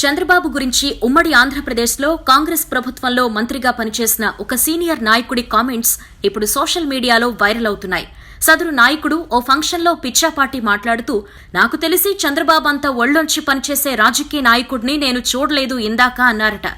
చంద్రబాబు గురించి ఉమ్మడి ఆంధ్రప్రదేశ్లో కాంగ్రెస్ ప్రభుత్వంలో మంత్రిగా పనిచేసిన ఒక సీనియర్ నాయకుడి కామెంట్స్ ఇప్పుడు సోషల్ మీడియాలో వైరల్ అవుతున్నాయి. సదరు నాయకుడు ఓ ఫంక్షన్లో పిచ్చాపాటి మాట్లాడుతూ నాకు తెలిసి చంద్రబాబు అంత ఒళ్ళొంచి పనిచేసే రాజకీయ నాయకుడిని నేను చూడలేదు ఇందాక అన్నారట.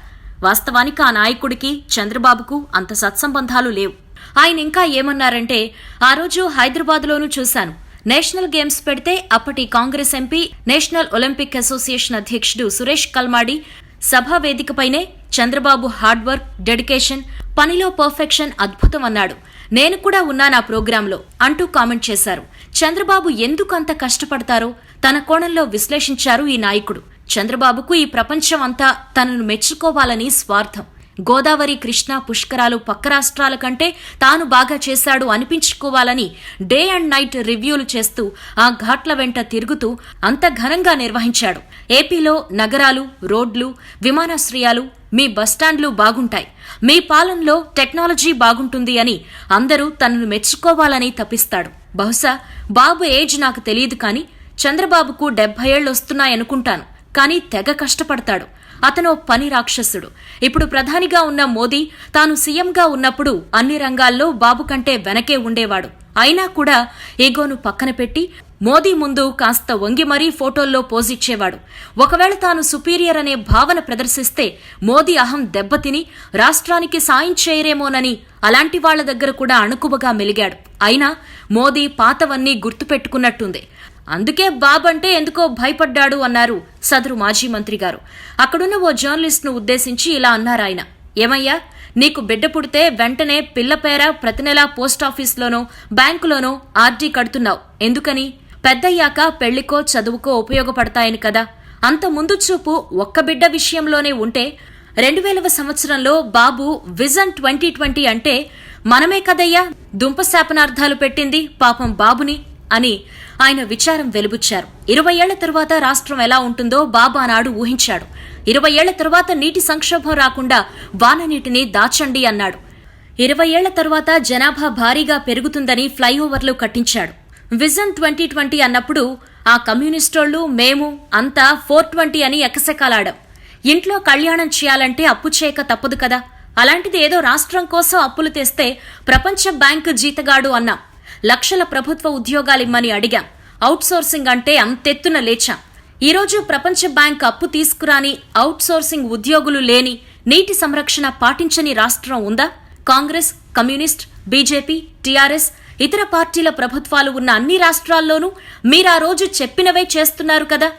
వాస్తవానికి ఆ నాయకుడికి చంద్రబాబుకు అంత సత్సంబంధాలు లేవు. ఆయన ఇంకా ఏమన్నారంటే ఆ రోజు హైదరాబాద్లోనూ చూశాను. నేషనల్ గేమ్స్ పెడితే అప్పటి Congress MP national Olympic association అధ్యక్షుడు సురేష్ కల్మాడి సభా వేదికపైనే చంద్రబాబు హార్డ్ వర్క్ డెడికేషన్ పనిలో పర్ఫెక్షన్ అద్భుతం అన్నాడు నేను కూడా ఉన్నాను ఆ ప్రోగ్రాంలో అంటూ కామెంట్ చేశారు. చంద్రబాబు ఎందుకు అంత కష్టపడతారో తన కోణంలో విశ్లేషించారు ఈ నాయకుడు. చంద్రబాబుకు ఈ ప్రపంచం అంతా తనను మెచ్చుకోవాలని స్వార్థం. గోదావరి కృష్ణా పుష్కరాలు పక్క రాష్ట్రాల కంటే తాను బాగా చేశాడు అనిపించుకోవాలని డే అండ్ నైట్ రివ్యూలు చేస్తూ ఆ ఘాట్ల వెంట తిరుగుతూ అంత ఘనంగా నిర్వహించాడు. ఏపీలో నగరాలు రోడ్లు విమానాశ్రయాలు మీ బస్టాండ్లు బాగుంటాయి. మీ పాలనలో టెక్నాలజీ బాగుంటుంది అని అందరూ తనను మెచ్చుకోవాలని తప్పిస్తాడు బహుశా బాబు ఏజ్ నాకు తెలియదు కానీ చంద్రబాబుకు డెబ్బై ఏళ్ళొస్తున్నాయనుకుంటాను కానీ తెగ కష్టపడతాడు. అతను పని రాక్షసుడు. ఇప్పుడు ప్రధానిగా ఉన్న మోదీ తాను సీఎంగా ఉన్నప్పుడు అన్ని రంగాల్లో బాబు కంటే వెనకే ఉండేవాడు. అయినా కూడా ఈగోను పక్కన పెట్టి మోదీ ముందు కాస్త వంగి మరీ ఫోటోల్లో పోజిచ్చేవాడు ఒకవేళ తాను సుపీరియర్ అనే భావన ప్రదర్శిస్తే మోదీ అహం దెబ్బతిని రాష్ట్రానికి సాయం చేయరేమోనని అలాంటి వాళ్ళ దగ్గర కూడా అణుకుబగా మెలిగాడు. అయినా మోదీ పాతవన్నీ గుర్తుపెట్టుకున్నట్టుంది. అందుకే బాబంటే ఎందుకో భయపడ్డాడు అన్నారు సదరు మాజీ మంత్రి గారు. అక్కడున్న ఓ జర్నలిస్ట్ను ఉద్దేశించి ఇలా అన్నారు ఆయన. ఏమయ్యా నీకు బిడ్డ పుడితే వెంటనే పిల్ల పేర ప్రతి నెలా పోస్టాఫీస్లోనో బ్యాంకులోనో ఆర్డీ కడుతున్నావు. ఎందుకని? పెద్దయ్యాక పెళ్ళికో చదువుకో ఉపయోగపడతాయని కదా. అంత ముందు చూపు ఒక్క బిడ్డ విషయంలోనే ఉంటే రెండు వేలవ సంవత్సరంలో బాబు విజన్ ట్వంటీ ట్వంటీ అంటే మనమే కదయ్యా దుంప శాపనార్థాలు పెట్టింది పాపం బాబుని. అని ఆయన విచారం వెలుబుచ్చారు. ఇరవై ఏళ్ళ తరువాత రాష్ట్రం ఎలా ఉంటుందో బాబా నాడు ఊహించాడు. ఇరవై ఏళ్ళ తరువాత నీటి సంక్షోభం రాకుండా వాన నీటిని దాచండి అన్నాడు. ఇరవై ఏళ్ళ తరువాత జనాభా భారీగా పెరుగుతుందని ఫ్లైఓవర్లు కట్టించాడు. విజన్ ట్వంటీ ట్వంటీ అన్నప్పుడు ఆ కమ్యూనిస్టోళ్ళు మేము అంతా ఫోర్ ట్వంటీ అని ఎకసెకాలాడాం. ఇంట్లో కళ్యాణం చేయాలంటే అప్పు చేయక తప్పదు కదా. అలాంటిది ఏదో రాష్ట్రం కోసం అప్పులు తెస్తే ప్రపంచ బ్యాంకు జీతగాడు అన్నాం. లక్షల ప్రభుత్వ ఉద్యోగాలిమ్మని అడిగాం. అవుట్సోర్సింగ్ అంటే అంతెత్తున లేచాం. ఈరోజు ప్రపంచ బ్యాంక్ అప్పు తీసుకురాని అవుట్సోర్సింగ్ ఉద్యోగులు లేని నీటి సంరక్షణ పాటించని రాష్ట్రం ఉందా? కాంగ్రెస్ కమ్యూనిస్ట్ బీజేపీ టీఆర్ఎస్ ఇతర పార్టీల ప్రభుత్వాలు ఉన్న అన్ని రాష్ట్రాల్లోనూ మీరా రోజు చెప్పినవే చేస్తున్నారు కదా?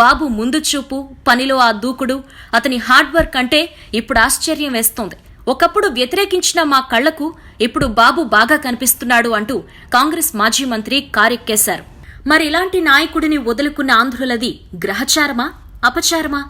బాబు ముందు చూపు పనిలో ఆ దూకుడు అతని హార్డ్ వర్క్ అంటే ఇప్పుడు ఆశ్చర్యం వేస్తోంది. ఒకప్పుడు వ్యతిరేకించిన మా కళ్ళకు ఇప్పుడు బాబు బాగా కనిపిస్తున్నాడు అంటూ కాంగ్రెస్ మాజీ మంత్రి కారెక్కేశారు మరి ఇలాంటి నాయకుడిని వదులుకున్న ఆంధ్రులది గ్రహచారమా అపచారమా?